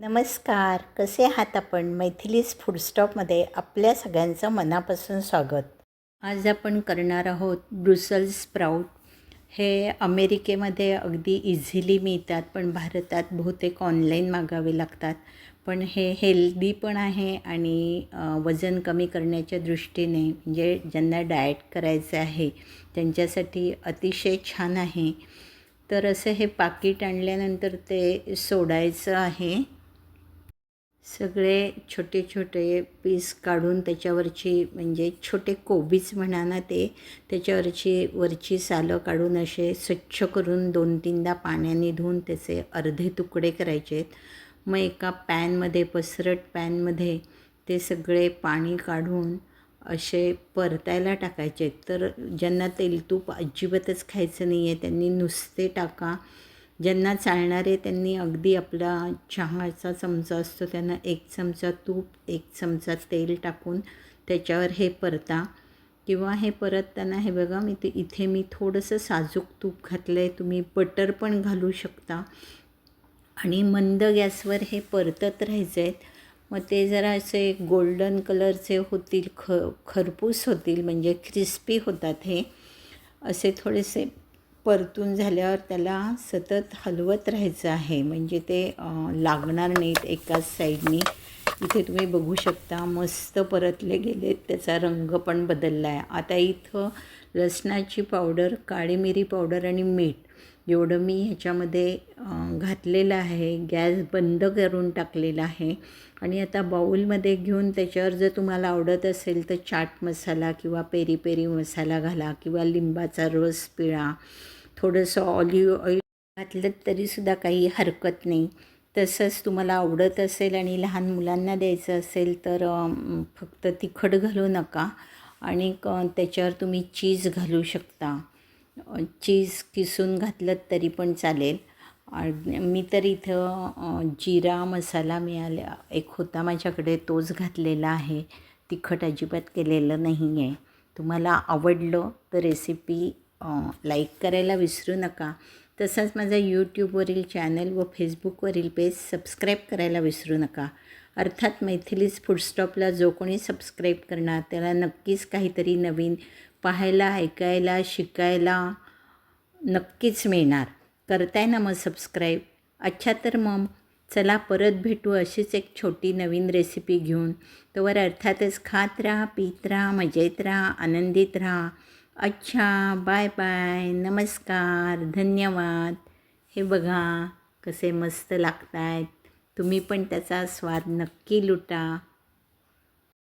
नमस्कार कसे आहात आपण? मैथिलीज फूडस्टॉपमध्ये आपल्या सगळ्यांचं मनापासून स्वागत. आज आपण करणार आहोत ब्रुसल स्प्राऊट हे अमेरिकेमध्ये अगदी इझिली मिळतात पण भारतात बहुतेक ऑनलाईन मागावे लागतात. पण हे हेल्दी पण आहे आणि वजन कमी करण्याच्या दृष्टीने म्हणजे ज्यांना डाएट करायचं आहे त्यांच्यासाठी अतिशय छान आहे. तर असं हे पाकिट आणल्यानंतर ते सोडायचं आहे. सगळे छोटे छोटे पीस काढून त्याच्यावरची म्हणजे छोटे कोबीच म्हणा ना ते त्याच्यावरची वरची सालं काढून असे स्वच्छ करून दोन तीनदा पाण्याने धुवून त्याचे अर्धे तुकडे करायचे आहेत. मग एका पॅनमध्ये पसरट पॅनमध्ये ते सगळे पाणी काढून असे परतायला टाकायचे तर ज्यांना तेलतूप अजिबातच खायचं नाही आहे त्यांनी नुसते टाका. ज्यांना चालणारे त्यांनी अगदी आपला चहाचा चमचा असतो त्यांना एक चमचा तूप एक चमचा तेल टाकून त्याच्यावर हे परता. किंवा हे परतताना हे बघा मी ते इथे मी थोडंसं साजूक तूप घातलं आहे तुम्ही बटर पण घालू शकता. आणि मंद गॅसवर हे परतत राहायचे आहेत मग ते जरा असे गोल्डन कलरचे होतील ख खरपूस होतील म्हणजे क्रिस्पी होतात हे. असे थोडेसे परतून झाल्यावर त्याला सतत हलवत राहायचं आहे. म्हणजे ते लागणार नाहीत एकाच साईडनी. इथे तुम्ही बघू शकता मस्त परतले गेलेत. त्याचा रंग पण बदलला आहे आता इथं लसणाची पावडर काळी मिरी पावडर आणि मीठ एवढं मी ह्याच्यामध्ये घातलेलं आहे गॅस बंद करून टाकलेला आहे. आणि आता बाऊलमध्ये घेऊन त्याच्यावर जर तुम्हाला आवडत असेल तर चाट मसाला किंवा पेरी पेरी मसाला घाला किंवा लिंबाचा रस पिळा. थोडंसं ऑलिव्ह ऑइल घातलं तरीसुद्धा काही हरकत नाही. तसंच तुम्हाला आवडत असेल आणि लहान मुलांना द्यायचं असेल तर फक्त तिखट घालू नका. आणि त्याच्यावर तुम्ही चीज घालू शकता. चीज किसून घातलं तरी पण चालेल. मी तर इथं जिरा मसाला मिळाला. एक होता माझ्याकडे तोच घातलेला आहे. तिखट अजिबात केलेलं नाही आहे तुम्हाला आवडलं तर रेसिपी लाईक करायला विसरू नका. तसंच माझा यूट्यूबवरील चॅनल व फेसबुकवरील पेज सबस्क्राईब करायला विसरू नका. अर्थात मैथिलीज फूडस्टॉपला जो कोणी सबस्क्राईब करणार त्याला नक्कीच काहीतरी नवीन पाहायला ऐकायला शिकायला नक्कीच मिळणार. करताय ना मग सबस्क्राईब? अच्छा तर मग? चला परत भेटू अशीच एक छोटी नवीन रेसिपी घेऊन. तोवर अर्थातच खात राहा पीत राहा मजेत राहा आनंदित राहा. अच्छा बाय बाय नमस्कार धन्यवाद. हे बघा कसे मस्त लागत आहेत तुम्ही पण त्याचा स्वाद नक्की लुटा.